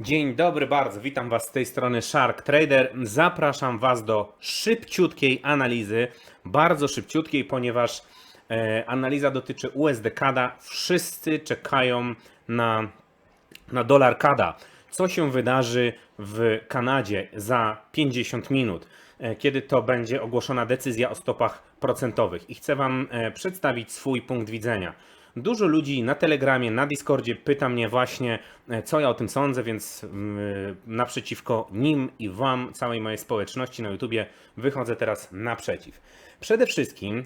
Dzień dobry bardzo, witam Was z tej strony Shark Trader. Zapraszam Was do szybciutkiej analizy, bardzo szybciutkiej, ponieważ e, analiza dotyczy USD CADA. Wszyscy czekają na, na dolar CADA. Co się wydarzy w Kanadzie za 50 minut, e, kiedy to będzie ogłoszona decyzja o stopach procentowych. I chcę Wam e, przedstawić swój punkt widzenia. Dużo ludzi na Telegramie, na Discordzie pyta mnie właśnie, e, co ja o tym sądzę, więc mm, naprzeciwko nim i Wam, całej mojej społeczności na YouTubie, wychodzę teraz naprzeciw. Przede wszystkim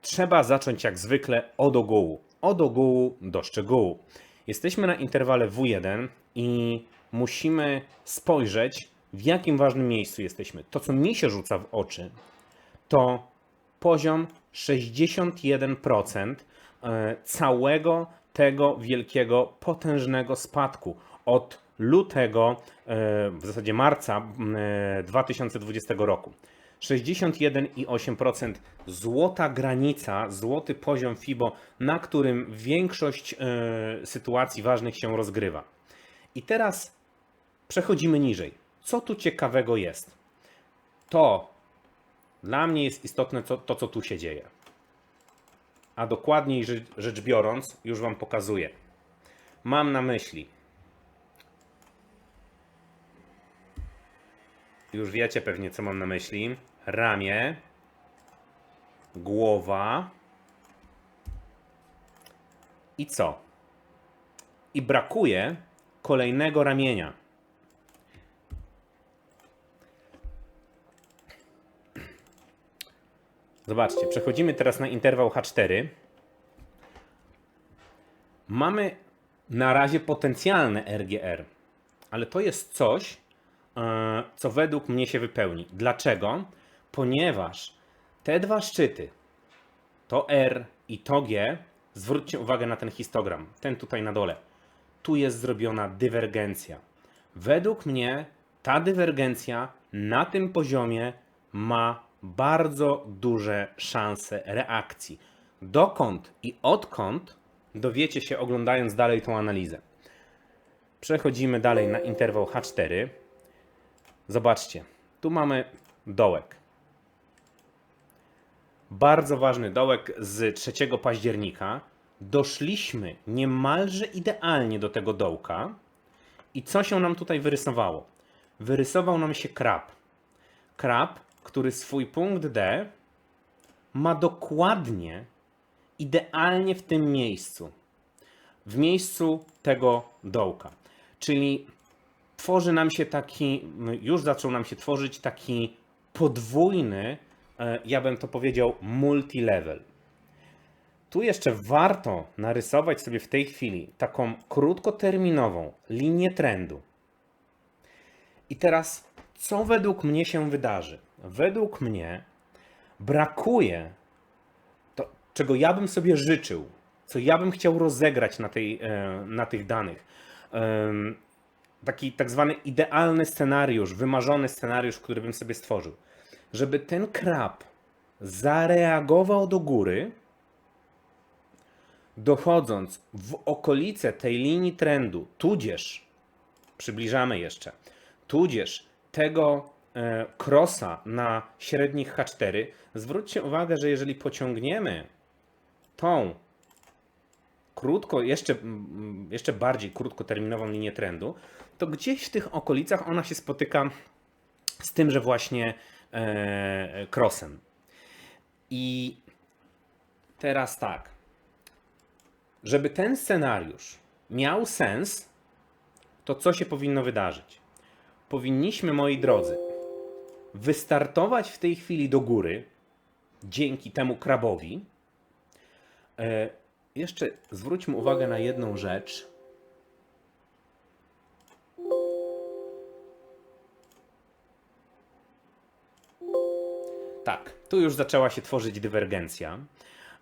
trzeba zacząć jak zwykle od ogółu. Od ogółu do szczegółu. Jesteśmy na interwale W1 i musimy spojrzeć, w jakim ważnym miejscu jesteśmy. To, co mi się rzuca w oczy, to poziom 61% e, całego tego wielkiego, potężnego spadku od lutego, e, w zasadzie marca m, e, 2020 roku. 61,8% złota granica, złoty poziom FIBO, na którym większość e, sytuacji ważnych się rozgrywa. I teraz przechodzimy niżej. Co tu ciekawego jest? To dla mnie jest istotne to, to co tu się dzieje. A dokładniej rzecz, biorąc, już Wam pokazuję. Mam na myśli. Już wiecie pewnie, co mam na myśli. Ramię, głowa i co? I brakuje kolejnego ramienia. Zobaczcie, przechodzimy teraz na interwał H4. Mamy na razie potencjalne RGR, ale to jest coś, e, co według mnie się wypełni. Dlaczego? Ponieważ te dwa szczyty, to R i to G, zwróćcie uwagę na ten histogram, ten tutaj na dole. Tu jest zrobiona dywergencja. Według mnie ta dywergencja na tym poziomie ma bardzo duże szanse reakcji. Dokąd i odkąd dowiecie się oglądając dalej tą analizę. Przechodzimy dalej na interwał H4. Zobaczcie, tu mamy dołek. Bardzo ważny dołek z 3 października. Doszliśmy niemalże idealnie do tego dołka. I co się nam tutaj wyrysowało? Wyrysował nam się krab. Krab, który swój punkt D ma dokładnie, idealnie w tym miejscu. W miejscu tego dołka. Czyli tworzy nam się taki, już zaczął nam się tworzyć taki podwójny, e, ja bym to powiedział, multilevel. Tu jeszcze warto narysować sobie w tej chwili taką krótkoterminową linię trendu. I teraz, co według mnie się wydarzy? Według mnie brakuje to, czego ja bym sobie życzył, co ja bym chciał rozegrać na, tej, e, na tych danych. Taki tak zwany idealny scenariusz, wymarzony scenariusz, który bym sobie stworzył. Żeby ten krab zareagował do góry, dochodząc w okolice tej linii trendu, tudzież, przybliżamy jeszcze, tudzież tego krosa na średnich H4, zwróćcie uwagę, że jeżeli pociągniemy tą krótko, jeszcze, jeszcze bardziej krótkoterminową linię trendu, to gdzieś w tych okolicach ona się spotyka z tymże właśnie e, crossem. I teraz tak. Żeby ten scenariusz miał sens, to co się powinno wydarzyć? Powinniśmy, moi drodzy, wystartować w tej chwili do góry dzięki temu krabowi. E, jeszcze zwróćmy uwagę na jedną rzecz. Tak, tu już zaczęła się tworzyć dywergencja.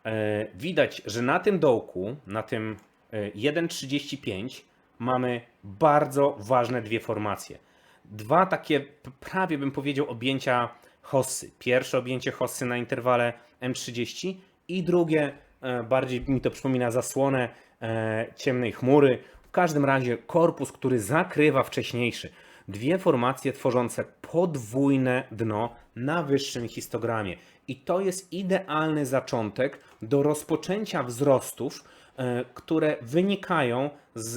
E, Widać, że na tym dołku, na tym e, 1,35 mamy bardzo ważne dwie formacje. Dwa takie prawie bym powiedział objęcia hossy. Pierwsze objęcie hossy na interwale M30 i drugie e, bardziej mi to przypomina zasłonę e, ciemnej chmury, każdym razie korpus, który zakrywa wcześniejszy. Dwie formacje tworzące podwójne dno na wyższym histogramie. I to jest idealny zaczątek do rozpoczęcia wzrostów, e, które wynikają z,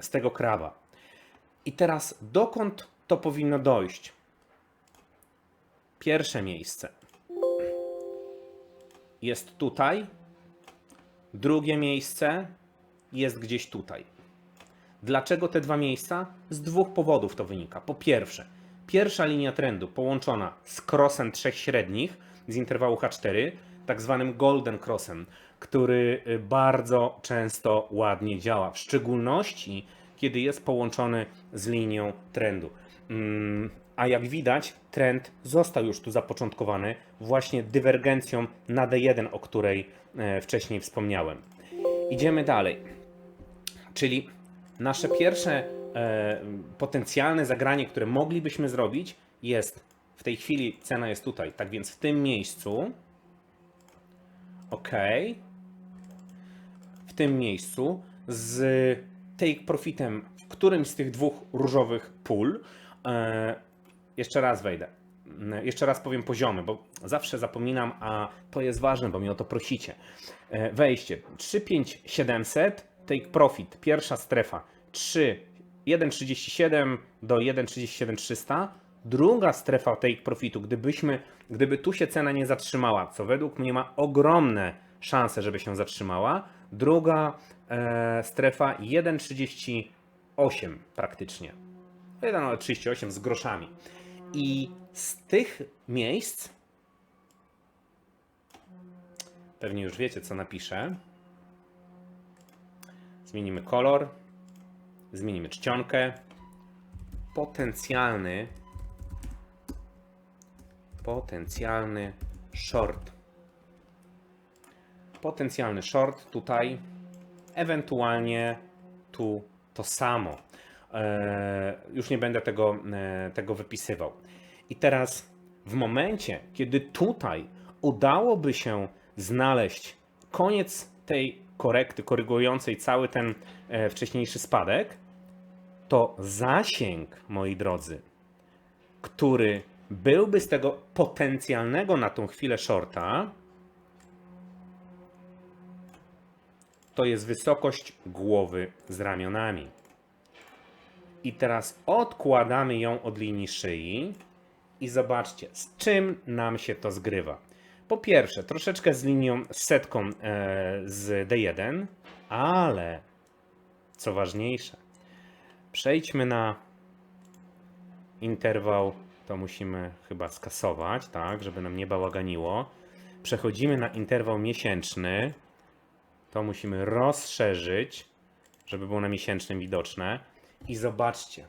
z tego kraba. I teraz dokąd to powinno dojść? Pierwsze miejsce jest tutaj, drugie miejsce jest gdzieś tutaj. Dlaczego te dwa miejsca? Z dwóch powodów to wynika. Po pierwsze, pierwsza linia trendu połączona z crossem trzech średnich z interwału H4, tak zwanym golden crossem, który y, bardzo często ładnie działa, w szczególności kiedy jest połączony z linią trendu. Mm, A jak widać, trend został już tu zapoczątkowany właśnie dywergencją na D1, o której e, wcześniej wspomniałem. Idziemy dalej. Czyli nasze pierwsze e, potencjalne zagranie, które moglibyśmy zrobić, jest w tej chwili cena jest tutaj. Tak więc w tym miejscu. OK. W tym miejscu z take profitem w którymś z tych dwóch różowych pól. E, jeszcze raz wejdę. Mm, Jeszcze raz powiem poziomy, bo zawsze zapominam, a to jest ważne, bo mnie o to prosicie. E, Wejście 35700, take profit, pierwsza strefa 3, 1,37 do 1,37300. Druga strefa take profitu, gdybyśmy, gdyby tu się cena nie zatrzymała, co według mnie ma ogromne szanse, żeby się zatrzymała. Druga e, strefa 1,38 praktycznie. 1,38 z groszami. I z tych miejsc pewnie już wiecie, co napiszę. Zmienimy kolor, zmienimy czcionkę. Potencjalny potencjalny short. Potencjalny short tutaj, ewentualnie tu to samo. Eee, już nie będę tego, e, tego wypisywał. I teraz, w momencie, kiedy tutaj udałoby się znaleźć koniec tej korekty korygującej cały ten e, wcześniejszy spadek, to zasięg, moi drodzy, który byłby z tego potencjalnego na tą chwilę shorta, to jest wysokość głowy z ramionami. I teraz odkładamy ją od linii szyi i zobaczcie, z czym nam się to zgrywa. Po pierwsze, troszeczkę z linią, z setką e, z D1, ale co ważniejsze, przejdźmy na interwał, to musimy chyba skasować, tak, żeby nam nie bałaganiło. Przechodzimy na interwał miesięczny, to musimy rozszerzyć, żeby było na miesięcznym widoczne. I zobaczcie,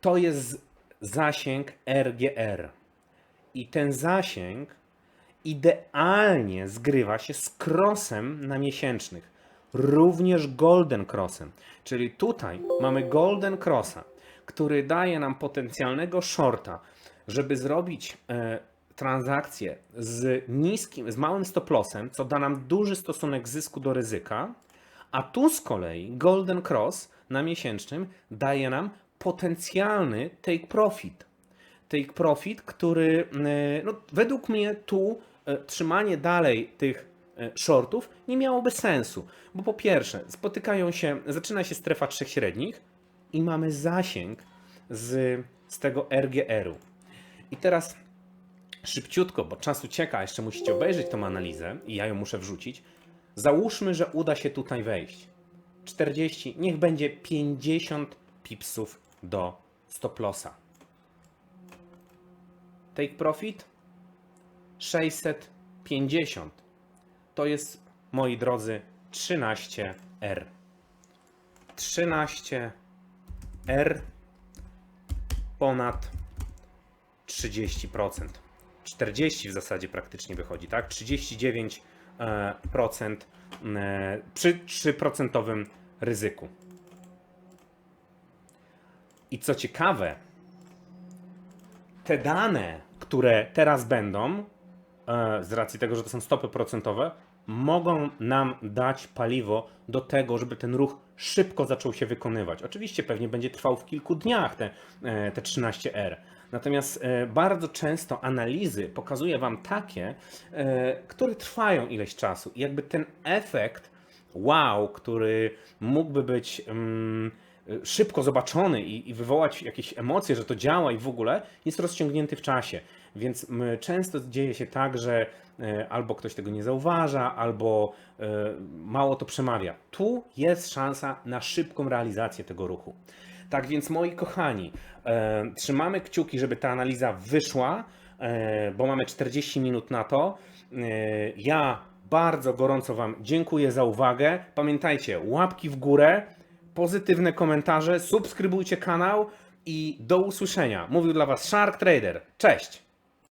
to jest zasięg RGR. I ten zasięg idealnie zgrywa się z crossem na miesięcznych. Również golden crossem. Czyli tutaj mamy golden crossa, który daje nam potencjalnego shorta, żeby zrobić e, transakcję z niskim, z małym stop lossem, co da nam duży stosunek zysku do ryzyka, a tu z kolei Golden Cross na miesięcznym daje nam potencjalny take profit. Take profit, który e, no, według mnie tu e, trzymanie dalej tych e, shortów nie miałoby sensu, bo po pierwsze spotykają się, zaczyna się strefa trzech średnich i mamy zasięg z, z tego RGR-u. I teraz szybciutko, bo czas ucieka, jeszcze musicie obejrzeć tą analizę i ja ją muszę wrzucić. Załóżmy, że uda się tutaj wejść. 40, niech będzie 50 pipsów do stop lossa. Take profit 650. To jest, moi drodzy, 13R. 13R ponad 30%. 40 w zasadzie praktycznie wychodzi, tak? 39% e, procent, e, przy 3% ryzyku. I co ciekawe, te dane, które teraz będą, e, z racji tego, że to są stopy procentowe, mogą nam dać paliwo do tego, żeby ten ruch szybko zaczął się wykonywać. Oczywiście pewnie będzie trwał w kilku dniach te, e, te 13R. Natomiast e, bardzo często analizy pokazuję Wam takie, e, które trwają ileś czasu. I jakby ten efekt wow, który mógłby być mm, szybko zobaczony i, i wywołać jakieś emocje, że to działa i w ogóle, jest rozciągnięty w czasie. Więc często dzieje się tak, że e, albo ktoś tego nie zauważa, albo e, mało to przemawia. Tu jest szansa na szybką realizację tego ruchu. Tak więc, moi kochani, e, trzymamy kciuki, żeby ta analiza wyszła, bo mamy 40 minut na to. Ja bardzo gorąco Wam dziękuję za uwagę. Pamiętajcie, łapki w górę, pozytywne komentarze, subskrybujcie kanał i do usłyszenia. Mówił dla Was Shark Trader. Cześć!